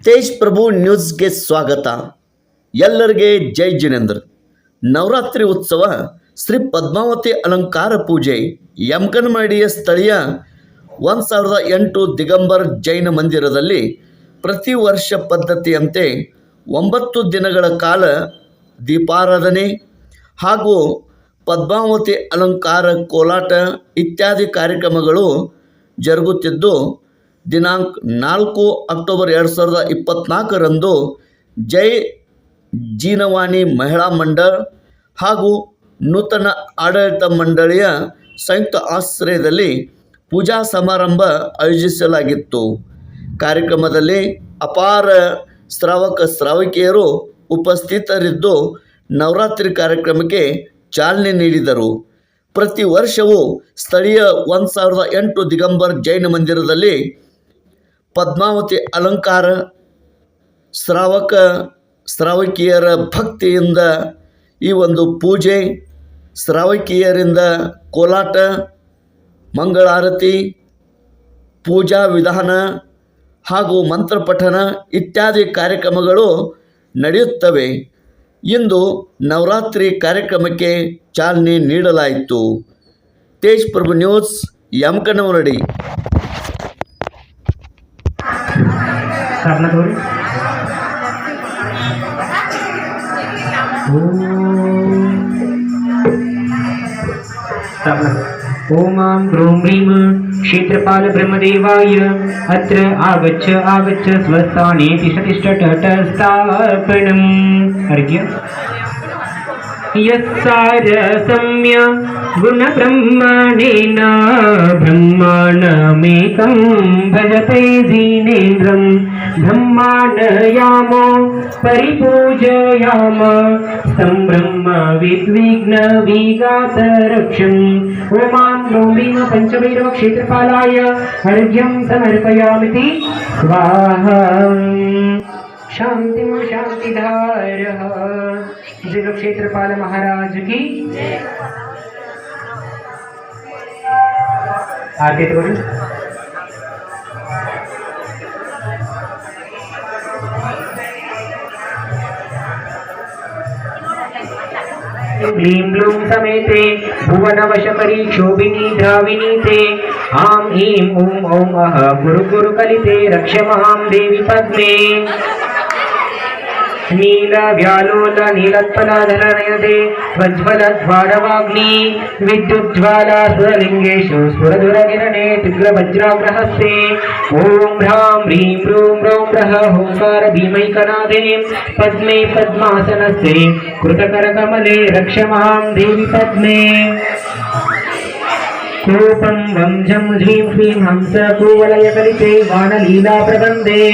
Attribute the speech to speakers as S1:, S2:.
S1: ತೇಜ್ ಪ್ರಭು ನ್ಯೂಸ್ಗೆ ಸ್ವಾಗತ. ಎಲ್ಲರಿಗೆ ಜೈ ಜಿನೇಂದ್ರ. ನವರಾತ್ರಿ ಉತ್ಸವ, ಶ್ರೀ ಪದ್ಮಾವತಿ ಅಲಂಕಾರ ಪೂಜೆ ಯಮಕನಮಡಿಯ ಸ್ಥಳೀಯ ಒಂದು ಸಾವಿರದ ಎಂಟು ದಿಗಂಬರ್ ಜೈನ ಮಂದಿರದಲ್ಲಿ ಪ್ರತಿ ವರ್ಷ ಪದ್ಧತಿಯಂತೆ ಒಂಬತ್ತು ದಿನಗಳ ಕಾಲ ದೀಪಾರಾಧನೆ ಹಾಗೂ ಪದ್ಮಾವತಿ ಅಲಂಕಾರ ಕೋಲಾಟ ಇತ್ಯಾದಿ ಕಾರ್ಯಕ್ರಮಗಳು ಜರುಗುತ್ತಿದ್ದು ದಿನಾಂಕ ನಾಲ್ಕು ಅಕ್ಟೋಬರ್ ಎರಡು ಸಾವಿರದ ಇಪ್ಪತ್ತ್ನಾಲ್ಕರಂದು ಜೈ ಜೀನವಾಣಿ ಮಹಿಳಾ ಮಂಡಳ ಹಾಗೂ ನೂತನ ಆಡಳಿತ ಮಂಡಳಿಯ ಸಂಯುಕ್ತ ಆಶ್ರಯದಲ್ಲಿ ಪೂಜಾ ಸಮಾರಂಭ ಆಯೋಜಿಸಲಾಗಿತ್ತು. ಕಾರ್ಯಕ್ರಮದಲ್ಲಿ ಅಪಾರ ಶ್ರಾವಕ ಶ್ರಾವಕಿಯರು ಉಪಸ್ಥಿತರಿದ್ದು ನವರಾತ್ರಿ ಕಾರ್ಯಕ್ರಮಕ್ಕೆ ಚಾಲನೆ ನೀಡಿದರು. ಪ್ರತಿ ವರ್ಷವೂ ಸ್ಥಳೀಯ ಒಂದು ಸಾವಿರದ ಎಂಟು ದಿಗಂಬರ್ ಜೈನ ಮಂದಿರದಲ್ಲಿ ಪದ್ಮಾವತಿ ಅಲಂಕಾರ ಶ್ರಾವಕ ಶ್ರಾವಕಿಯರ ಭಕ್ತಿಯಿಂದ ಈ ಒಂದು ಪೂಜೆ, ಶ್ರಾವಕಿಯರಿಂದ ಕೋಲಾಟ, ಮಂಗಳಾರತಿ, ಪೂಜಾ ವಿಧಾನ ಹಾಗೂ ಮಂತ್ರಪಠನ ಇತ್ಯಾದಿ ಕಾರ್ಯಕ್ರಮಗಳು ನಡೆಯುತ್ತವೆ. ಇಂದು ನವರಾತ್ರಿ ಕಾರ್ಯಕ್ರಮಕ್ಕೆ ಚಾಲನೆ ನೀಡಲಾಯಿತು. ತೇಜ್ ಪ್ರಭು ನ್ಯೂಸ್ ಯಮಕನವರಡಿ
S2: स्थापना थोड़ी स्थापना ॐ आं ह्रूं ह्रीं क्षेत्रपाल ब्रह्मदेवाय अत्र आगच्छ आगच्छ स्वस्थाने तिष्ठ तटस्थापनम् अर्घ्य यस्सारसम्य गुणब्रह्मणेन ब्रह्माणमेकं भजते दीनेन्द्रं। ब्रह्माणयामो परिपूजयाम। तं ब्रह्म विद्विघ्नविघातरक्षम् ओमां नौमीम पञ्चभैरवक्षेत्रपालाय अर्घ्यं समर्पयामिति स्वाहा। शान्तिं शान्तिधारः जिलो क्षेत्रपाल महाराज की आरती करून क्लीं ब्लूं समेते भुवनवशकरी क्षोभिनी द्राविणी ते आं ह्रीं ॐ ॐ अह गुरु गुरु कलिते रक्ष मां देवि पद्मे नील व्यालोल नीलोत्पलधरनयते प्रज्वलध्वाडवाग्नि विद्युज्ज्वाला सुरलिङ्गेषु स्फुरदुरकिरणे तीव्रवज्राग्रहस्ते ॐ ह्रां ह्रीं ह्रूं ह्रौं ह्रः होङ्कार भीमैकनाथे पद्मे पद्मासनस्ते कृतकरकमले रक्ष मां देवि पद्मे कूपं वं झं ह्रीं ह्रीं हंस कुवलयकलिते वानलीला प्रबन्धे